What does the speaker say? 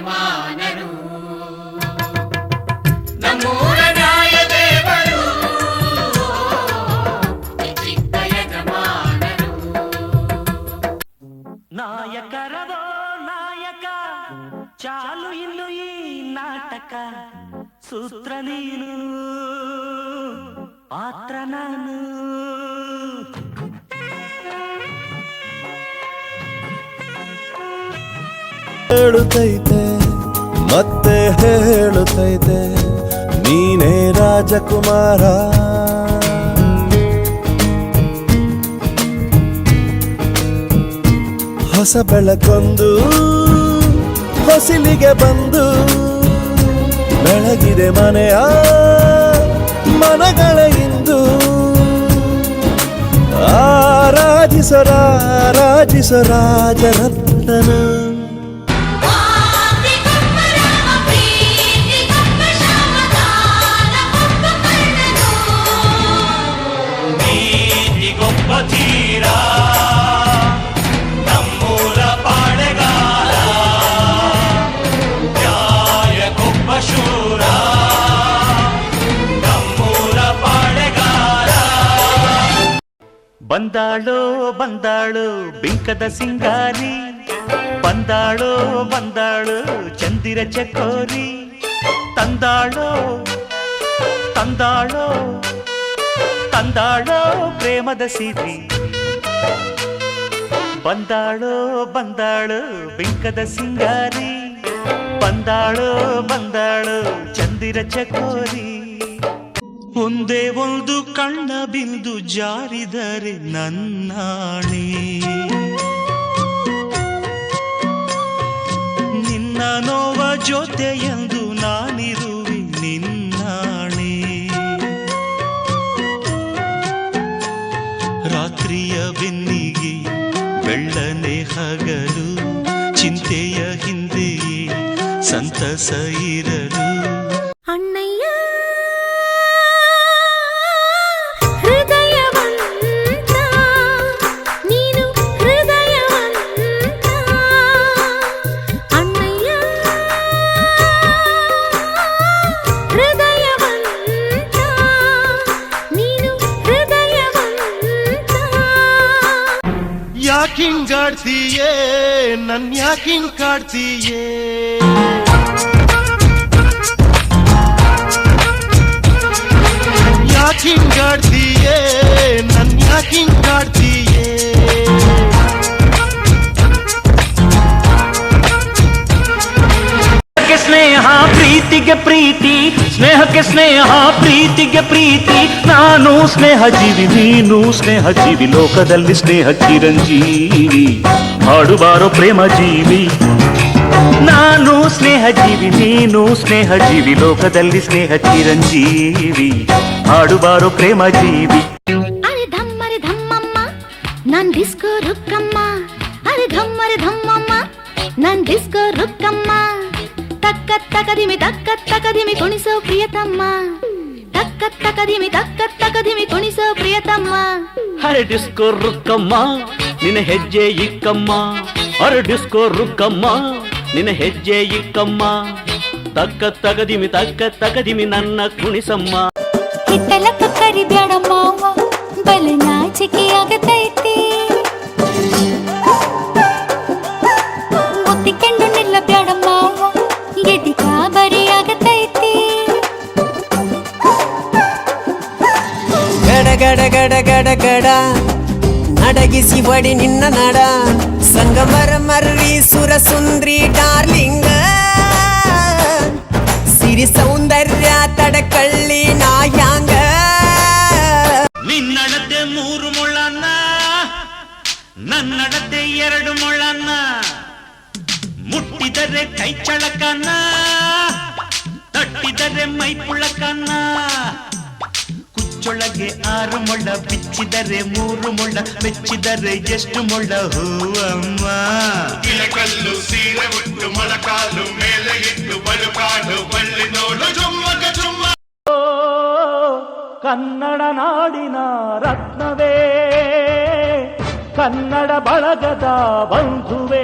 మానరు నాయకరదో చాలు ఇల్లు ఈ నాటక సూತ್ರ ಹೇಳುತ್ತೈತೆ, ಮತ್ತೆ ಹೇಳುತ್ತೈತೆ, ನೀನೇ ರಾಜಕುಮಾರ. ಹೊಸ ಬೆಳಕೊಂದು, ಹೊಸಿಲಿಗೆ ಬಂದು, ಬೆಳಗಿದೆ ಮನೆಯ ಮನಗಳ ಇಂದು. ಆರಾಧಿಸರ ರಾಜರತ್ನ ನೀತಿಗೊಬ್ಬ ತೀರ ನಮ್ಮೂರ ಪಾಳೆಗಾರ ನ್ಯಾಯಕ್ಕೊಬ್ಬ ಶೂರ ನಮ್ಮೂರ ಪಾಳೆಗಾರ ಬಂದಾಳೋ ಬಂದಾಳು ಬಿಂಕದ ಸಿಂಗಾರಿ ಬಂದಾಳೋ ಬಂದಾಳು ಚಂದಿರ ಚಕೋರಿ ತಂದಾಳೋ ತಂದಾಳೋ ತಂದಾಳೋ ಪ್ರೇಮದ ಸಿರಿ ಬಂದಾಳೋ, ಬಂದಾಳು ಬಿಂಕದ ಸಿಂಗಾರಿ? ಬಂದಾಳೋ, ಬಂದಾಳು ಚಂದಿರ ಚಕೋರಿ? ಒಂದೇ ಒಂದು ಕಣ್ಣ ಬಿಂದು ಜಾರಿದರೆ ನನ್ನಾಣೆ. ನಿನ್ನ ನೋವ ಜೊತೆ ಎಂದು ನಿನ್ನಾಣೆ ಸಂತಸ ಇರಲು ಅಣ್ಣಯ್ಯ ಹೃದಯವಂತ ನೀನು ಹೃದಯವಂತ ಅಣ್ಣಯ್ಯ ಹೃದಯವಂತ ನೀನು ಹೃದಯವಂತ ಯಾಕಿಂಗಾಡ್ತೀಯೇ ನನ್ ಯಾಕಿಂಗ್ ಕಾಡ್ತೀಯೇ ಯಾಕಿಂಗಾಡ್ತೀಯೇ ನನ್ ಯಾಕಿಂಗ್ ಕಾಡ್ತೀಯೇ ಸ್ನೇಹಕ್ಕೆ ಸ್ನೇಹ ಪ್ರೀತಿಗೆ ಪ್ರೀತಿ ಸ್ನೇಹಕ್ಕೆ ಸ್ನೇಹ ಪ್ರೀತಿಗೆ ಪ್ರೀತಿ ನಾನು ಸ್ನೇಹ ಜೀವಿ ನೀನು ಸ್ನೇಹ ಜೀವಿ ಲೋಕದಲ್ಲಿ ಸ್ನೇಹ ಚಿರಂಜೀವಿ ಹಾಡುಬಾರೋ ಪ್ರೇಮ ಜೀವಿ ನಾನು ಸ್ನೇಹ ಜೀವಿ ನೀನು ಸ್ನೇಹ ಜೀವಿ ಲೋಕದಲ್ಲಿ ಸ್ನೇಹ ಚಿರಂಜೀವಿ ಹಾಡುಬಾರೋ ಪ್ರೇಮ ಜೀವಿ ಅರೆ ಧಮ್ಮರೆ ಧಮ್ಮಮ್ಮ ನನ್ ಡಿಸ್ಕೋ ರುಕ್ಕಮ್ಮ ಅರೆ ಧಮ್ಮರೆ ಧಮ್ಮಮ್ಮ ನನ್ ಡಿಸ್ಕೋ ರುಕ್ಕಮ್ಮ ತಕ್ಕ ತಕದಿಮಿ ತಕ್ಕ ತಕದಿಮಿ ಕುಣಿಸೋ ಪ್ರಿಯತಮ್ಮ ತಕ್ಕ ತಕದಿಮಿ ತಕ್ಕ ತಕದಿಮಿ ಕುಣಿಸೋ ಪ್ರಿಯತಮ್ಮ ಅರೆ ಡಿಸ್ಕೋ ರುಕ್ಕಮ್ಮ ನಿನ್ನ ಹೆಜ್ಜೆ ಇಕ್ಕಮ್ಮ ಅರೆ ಡಿಸ್ಕೋ ರುಕ್ಕಮ್ಮ ನಿನ್ನ ಹೆಜ್ಜೆ ಇಕ್ಕಮ್ಮ ತಕ್ಕ ತಗದಿಮಿ ತಕ್ಕ ತಗದಿಮಿ ನನ್ನ ಕುಣಿಸಮ್ಮ. ಹಿತ್ತಲಕ್ಕ ಕರಿಬ್ಯಾಡ ಮಾವ ಬಲ ನಾಚಿಕೆ ಆಗತೈತಿ ಮುತ್ತಿಕೊಂಡು ನಿಲ್ಲ ಬ್ಯಾಡ ಮಾವ ಗೆಡ್ಡಿ ಕಾಬರಿ ಆಗತೈತಿ ಗಡ ಗಡ ಗಡ ಗಡ ಗಡ ನಡಗಿಸಿ ಬಡಿ ನಿನ್ನ ನಡ. ಸಂಗಮರ ಮರ್ರಿ ಸುರ ಸುಂದ್ರಿ ಡಾರ್ಲಿಂಗ ಮೂರು ಮುಳ್ಳನ್ನ ನನ್ನಡತೆ ಎರಡು ಮುಳ್ಳನ್ನ ಮುಟ್ಟಿದರೆ ಕೈ ಚಳಕನ್ನ ತಟ್ಟಿದರೆ ಮೈ ಪುಳಕನ್ನ ಕುಚ್ಚೊಳಗೆ ಆರು ಮೊಳ ಬಿಚ್ಚಿದರೆ ಮೂರು ಮೊಳ ಬೆಚ್ಚಿದರೆ ಎಷ್ಟು ಮೊಳ ಹೂವಮ್ಮ. ಕಲ್ಲು ಸೀರೆ ಉಟ್ಟು ಮೊಳಕಾಲು ಮೇಲೆ ಇಟ್ಟು ಕನ್ನಡ ನಾಡಿನ ರತ್ನವೇ. ಕನ್ನಡ ಬಳಗದ ಬಂಧುವೇ.